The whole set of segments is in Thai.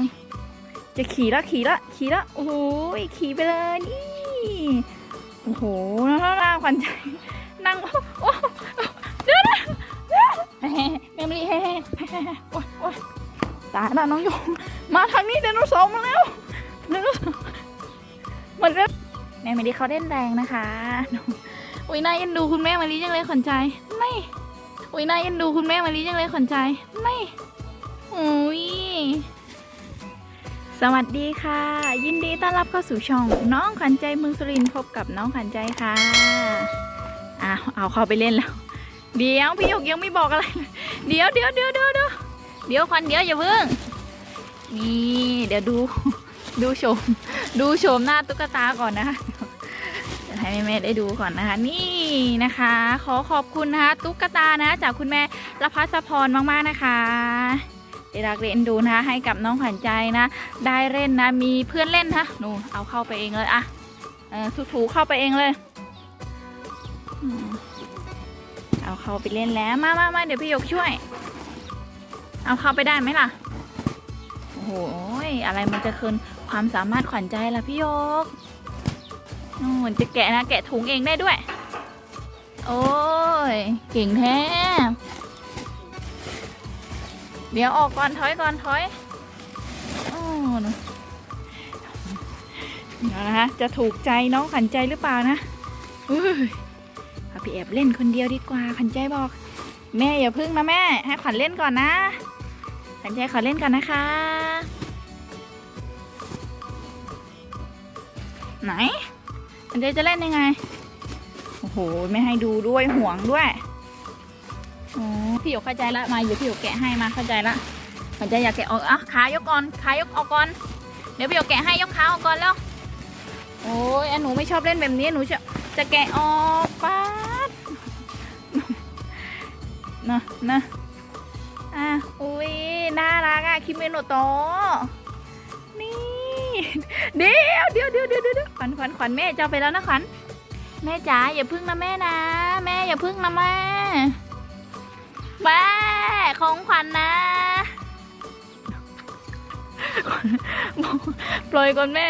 นะจะขี่ละขี่ละขี่ละโอ้โหขี่ไปเลยนี่โอ้โหแล้วล่าขวัญใจนั่งโอ้โหเดี๋ยวนะเดี๋ยวแม่มะลิเฮ้เฮ้เฮ้โอ้โอ้ตายล้วน้องโยมมาทางนี้ไดโนเสาร์มาแล้วไดโนเสาร์มันเริ่มแม่มะลิเขาเล่นแรงนะคะอุ้ยน่าเอ็นดูคุณแม่มะลิจังเลยขวัญใจไม่อุ้ยน่าเอ็นดูคุณแม่มะลิจังเลยขวัญใจไม่อุ้ย สวัสดีค่ะ ยินดีต้อนรับเข้าสู่ช่อง น้องขวัญใจเมืองสุรินทร์พบกับน้องขวัญใจค่ะอ้าวเอาเข้าไปเล่นแล้ว เดี๋ยวพี่หยกยังไม่บอกอะไรเลยเดี๋ยวเดี๋ยวเดี๋ยวเดี๋ยวเดี๋ยวเดี๋ยวขวัญเดี๋ยวอย่าเพิ่ง นี่เดี๋ยวดู ดูโฉมดูโฉมหน้าตุ๊กตาก่อนนะคะเดี๋ยวให้แม่ๆได้ดูก่อนนะคะ นี่นะคะ ขอขอบคุณนะคะตุ๊กตานะ จากคุณแม่ละพัสพรมากๆนะคะ ได้รักเล่นดูนะให้กับน้องขวัญใจนะ ได้เล่นนะมีเพื่อนเล่นนะหนูเอาเข้าไปเองเลยอะเออถูๆเข้าไปเองเลยเอาเข้าไปเล่นแล้วมามามาเดี๋ยวพี่ยกช่วย เอาเข้าไปได้ไหมล่ะโอ้โหอะไรมันจะเคินความสามารถขวัญใจล่ะพี่ยกนู่นจะแกะนะแกะถุงเองได้ด้วย โอ้ยเก่งแท้ เดี๋ยวออกก่อนถอยก่อนถอยโอ้นะเดี๋ยวนะคะจะถูกใจน้องขันใจหรือเปล่านะอุ้ยเอาไปแอบเล่นคนเดียวดีกว่าขันใจบอก แม่อย่าพึ่งนะแม่ ให้ขวัญเล่นก่อนนะ ขันใจขอเล่นก่อนนะคะ ไหนขันใจจะเล่นยังไง โอ้โห ไม่ให้ดูด้วยห่วงด้วย อ๋อพี่หยกเข้าใจละมาเดี๋ยวพี่หยกแกะให้มาเข้าใจละมันจะอยากแกะออกอะขายกก่อนขายกออกก่อนเดี๋ยวพี่หยกแกะให้ยกขาออกก่อนแล้วโอ้ยอันหนูไม่ชอบเล่นแบบนี้หนูจะจะแกะออกป๊าดนะนะอะอุ้ยน่ารักอะคิมเมโนโตนี่เดี๋ยวเดี๋ยวเดี๋ยวเดี๋ยวเดี๋ยวขวัญขวัญขวัญแม่จะเอาไปแล้วนะขวัญแม่จ๋าอย่าพึ่งนะแม่นะ แม่อย่าพึ่งนะแม่ แม่ของขวัญนะปล่อยก่อนแม่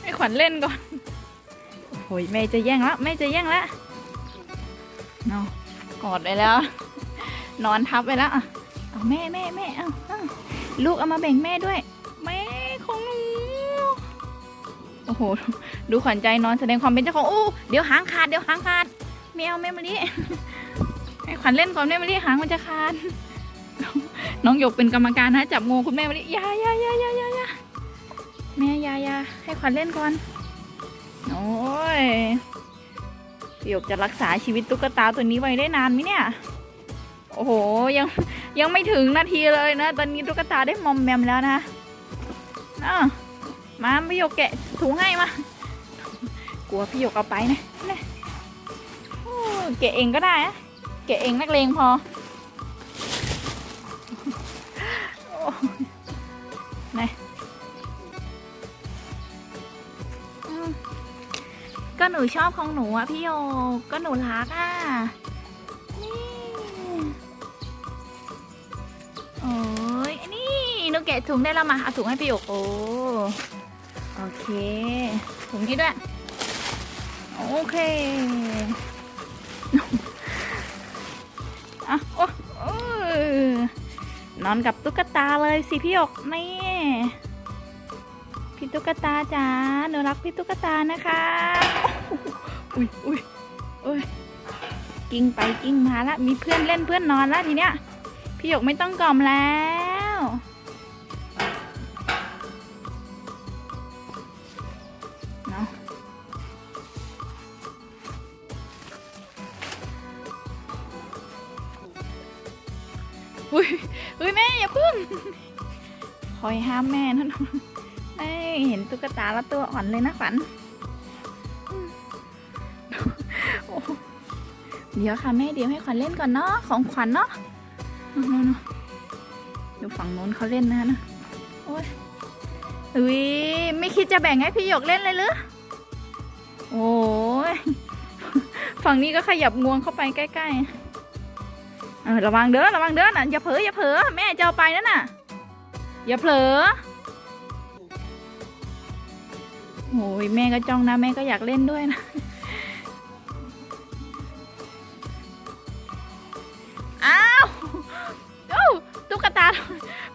ให้ขวัญเล่นก่อนโอ้ยแม่จะแย่งแล้วแม่จะแย่งแล้วเนาะกอดไปแล้ว นอนทับไปแล้วอะเอาแม่แม่แม่เอาเอาลูกเอามาแบ่งแม่ด้วย แม่ของหนูโอ้โหดูขวัญใจนอนแสดงความเป็นเจ้าของโอ้เดี๋ยวหางขาดเดี๋ยวหางขาดไม่เอาแม่มาดิ ขวัญเล่นก่อนแม่มะลิหางมันจะขาดน้องหยกเป็นกรรมการนะจับงูคุณแม่มะลิอยายายายายายาแม่ยายาให้ขวัญเล่นก่อนโอ้ยหยกจะรักษาชีวิตตุ๊กตาตัวนี้ไว้ได้นานไหมเนี่ยโอ้โหยังยังไม่ถึงนาทีเลยนะ ตอนนี้ตุ๊กตาได้มอมแมมแล้วนะอะมาพี่หยกแกะถุงให้มากลัวพี่หยกเอาไปนะนะแกะเองก็ได้นะ กะเองนักเลงพอไหนอืมก็หนูชอบของหนูอะพี่โยก็หนูรักอะนี่โอ้ยนี่หนูแกะถุงได้แล้วมาเอาถุงให้พี่โยโอ้โอเค ถุงนี้ด้วย โอเค อะโอ้นอนกับตุ๊กตาเลยสิพี่หยกนี่พี่ตุ๊กตาจ๋าหนูรักพี่ตุ๊กตานะคะ อุ้ยอุ้ยอุ้ยกิ้งไปกิ้งมาละมีเพื่อนเล่นเพื่อนนอนละทีเนี้ยพี่หยกไม่ต้องกล่อมแล้ว อุ้ยอุ้ยแม่อย่าพึ่งคอยห้ามแม่นะหนูเอ้ยเห็นตุ๊กตาแล้วตัวอ่อนเลยนะขวัญเดี๋ยวค่ะแม่เดี๋ยวให้ขวัญเล่นก่อนเนาะของขวัญเนาะนู่นดูฝั่งโน้นเขาเล่นนะนะโอ้ยอุ้ยไม่คิดจะแบ่งให้พี่หยกเล่นเลยหรือโอ้ยฝั่งนี้ก็ขยับงวงเข้าไปใกล้ ๆ เออระวังเด้อระวังเด้อน่ะอย่าเผลออย่าเผลอแม่จะเอาไปนั่นน่ะ อย่าเผลอโอ้ยแม่ก็จ้องนะแม่ก็อยากเล่นด้วยนะอ้าวเอ้ตุ๊กตา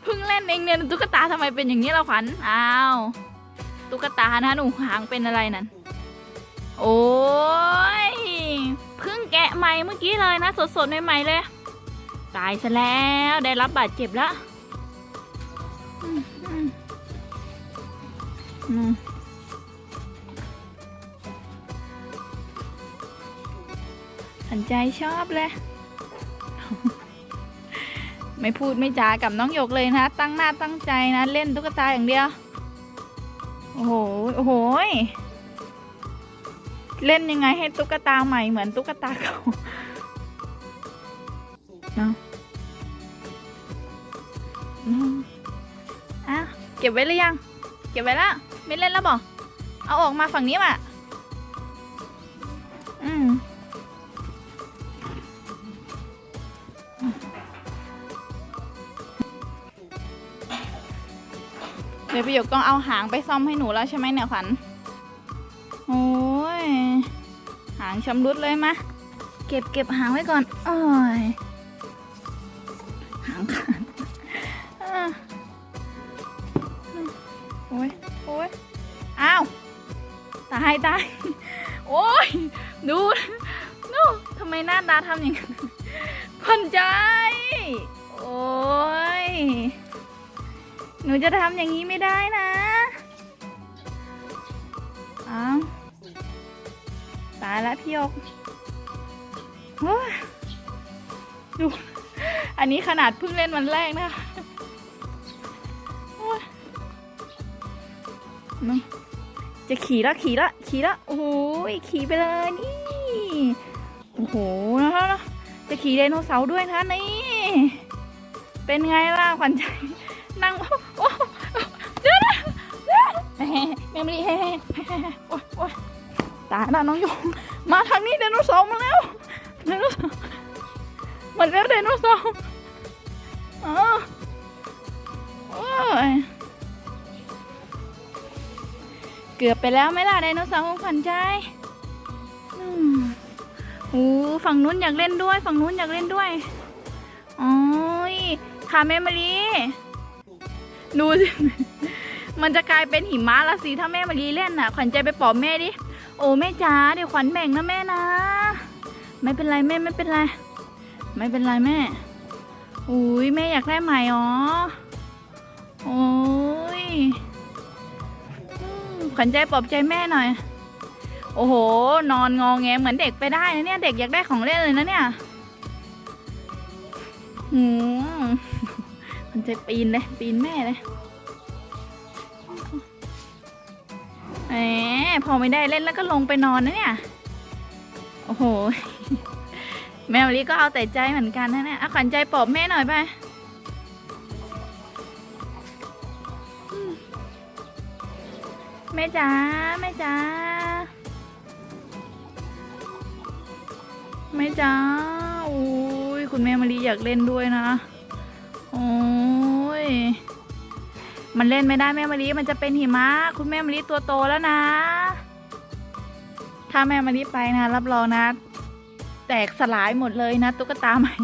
เพิ่งเล่นเองเนี่ยตุ๊กตาทำไมเป็นอย่างนี้ล่ะขวัญอ้าวตุ๊กตานะหนูหางเป็นอะไรนั่นโอ้ยเพิ่งแกะใหม่เมื่อกี้เลยนะ สดๆใหม่ๆเลย ตายซะแล้วได้รับบาดเจ็บแล้วสนใจชอบเลย ไม่พูดไม่จากับน้องหยกเลยนะ ตั้งหน้าตั้งใจนะ เล่นตุ๊กตาอย่างเดียว โอ้โห โอ้โห เล่นยังไงให้ตุ๊กตาใหม่เหมือนตุ๊กตาเก่า ก็บไว้หรือยัง เก็บไว้แล้วไม่เล่นแล้วบอกเอาออกมาฝั่งนี้ว่ะอืมเดี๋ยวพี่หยกต้องเอาหางไปซ่อมให้หนูแล้วใช่ไหมเนี่ยขวัญโอ้ยหางชำรุดเลยมะเก็บเก็บหางไว้ก่อนโอ้ยหางขาด โอ้ยโอ้ยอ้าว ตายตาย โอ้ย ดูดูทำไมหน้าตาทำอย่างนั้นคนใจ โอ้ย หนูจะทำอย่างนี้ไม่ได้นะ อ้าว ตายแล้วพี่ยกโอ้ยดู อันนี้ขนาดเพิ่งเล่นวันแรกนะคะ มาจะขี่ละขี่ละขี่ละโอ้โหขี่ไปเลยนี่โอ้โหนะจะขี่ไดโนเสาร์ด้วยนะนี่เป็นไงล่ะขวัญใจนั่งโอ้เดี๋ยวนะเดี๋ยแม่แม่ไม่ได้แฮ่โอ้ยโอ้ยตายล้วน้องโยมมาทางนี้ไดโนเสาร์มาแล้วไดโนเสาร์มาแล้วไดโนเสาร์อ๋อโอ้ย เกือบไปแล้วไหมล่ะไดโนเสาร์ของขวัญใจโอ้ฝั่งนู้นอยากเล่นด้วย ฝั่งนู้นอยากเล่นด้วยโอ้ยค่ะแม่มะลิดูสิ มันจะกลายเป็นหิมะละสิถ้าแม่มะลิเล่นน่ะ ขวัญใจไปปลอบแม่ดิ โอ้แม่จ๋าเดี๋ยวขวัญแบ่งนะแม่นะ ไม่เป็นไรแม่ไม่เป็นไร ไม่เป็นไรแม่ อุ้ยแม่อยากได้ใหม่อ๋อ โอ้ย ขวัญใจปลอบใจแม่หน่อย โอ้โห นอนงองแงเหมือนเด็กไปได้นะเนี่ย เด็กอยากได้ของเล่นเลยนะเนี่ยหืมขวัญใจปีนเลย ปีนแม่เลยแหมพอไม่ได้เล่นแล้วก็ลงไปนอนนะเนี่ย โอ้โห แมวลีก็เอาแต่ใจเหมือนกันนะเนี่ยขวัญใจปลอบแม่หน่อยไป แม่จ๋าแม่จ๋าแม่จ๋าอุ้ยคุณแม่มารีอยากเล่นด้วยนะโอ้ยมันเล่นไม่ได้แม่มะลิมันจะเป็นหิมะ คุณแม่มะลิตัวโตแล้วนะ ถ้าแม่มะลิไปนะรับรองนะ แตกสลายหมดเลยนะ ตุ๊กตาใหม่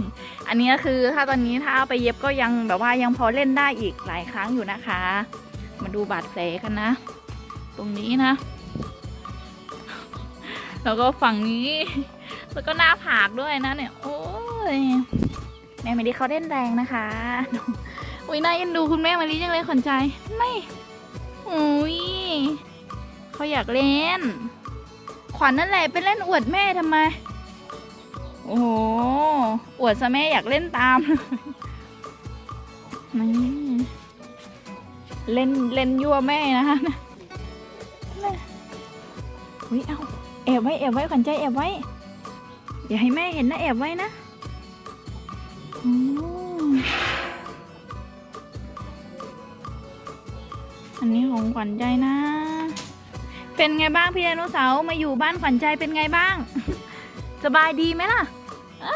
อันนี้ก็คือถ้าตอนนี้ถ้าเอาไปเย็บก็ยังแบบว่ายังพอเล่นได้อีกหลายครั้งอยู่นะคะ มาดูบาดแผลกันนะ ตรงนี้นะ แล้วก็ฝั่งนี้ แล้วก็หน้าผากด้วยนะเนี่ย โอ้ย แม่มะลิเขาเล่นแรงนะคะอุ้ยน่าเอ็นดูคุณแม่มารีจังเลยขวัญใจ ไม่อุ้ยเขาอยากเล่น ขวัญนั่นแหละไปเล่นอวดแม่ทำไม โอ้โห อวดซะแม่อยากเล่นตามนี่เล่นเล่นยั่วแม่นะคะ อุ้ยเอาแอบไว้แอบไว้ขวัญใจแอบไว้ อย่าให้แม่เห็นนะแอบไว้นะอันนี้ของขวัญใจนะ เป็นไงบ้างพี่ไดโนเสาร์มาอยู่บ้านขวัญใจเป็นไงบ้าง สบายดีไหมล่ะอะ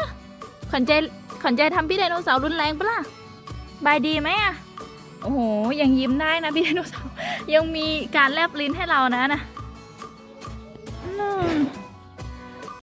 ขวัญใจขวัญใจทำพี่ไดโนเสาร์รุนแรงปะล่ะบายดีไหมอะโอ้โห ยังยิ้มได้นะพี่ไดโนเสาร์ยังมีการแลบลิ้นให้เรานะนะ know.